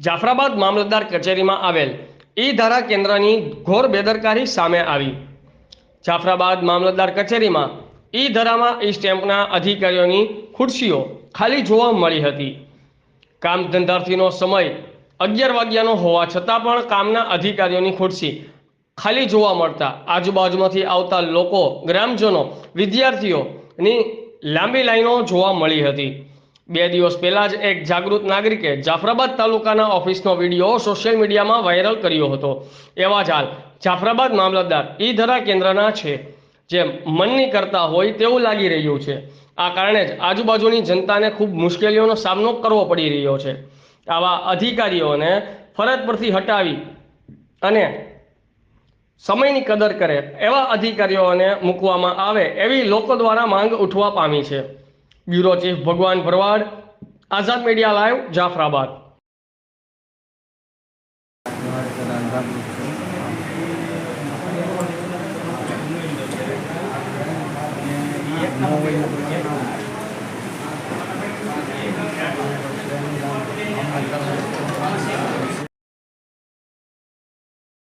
જાફરાબાદ મામલતદાર કચેરીમાં આવેલ ઈ ધારા કેન્દ્રની ઘોર બેદરકારી સામે આવી. જાફરાબાદ મામલતદાર કચેરીમાં ઈ ધરામાં ઈ સ્ટેમ્પના અધિકારીઓની ખુરશીઓ ખાલી જોવા મળી હતી. કામ ધંધાર્થીનો સમય અગિયાર વાગ્યાનો હોવા છતાં પણ કામના અધિકારીઓની ખુરશી ખાલી જોવા મળતા આજુબાજુમાંથી આવતા લોકો, ગ્રામજનો, વિદ્યાર્થીઓની લાંબી લાઈનો જોવા મળી હતી. બે દિવસ પહેલા જ એક જાગૃત નાગરિકે જાફરાબાદ તાલુકાના ઓફિસનો વીડિયો સોશિયલ મીડિયામાં વાયરલ કર્યો હતો. એવા જ હાલ જાફરાબાદ મામલતદાર ઈ ધરા કેન્દ્રના છે. જે મનની કરતા હોય તેવું લાગી રહ્યું છે. આ કારણે જ આજુબાજુની જનતાને ખૂબ મુશ્કેલીઓનો સામનો કરવો પડી રહ્યો છે. આવા અધિકારીઓને ફરજ પરથી હટાવી અને સમયની કદર કરે એવા અધિકારીઓને મૂકવામાં આવે એવી લોકો દ્વારા માંગ ઉઠવા પામી છે. bureau chief Bhagwan Bharwad Azad media live Jafrabad નવ વાગ્યા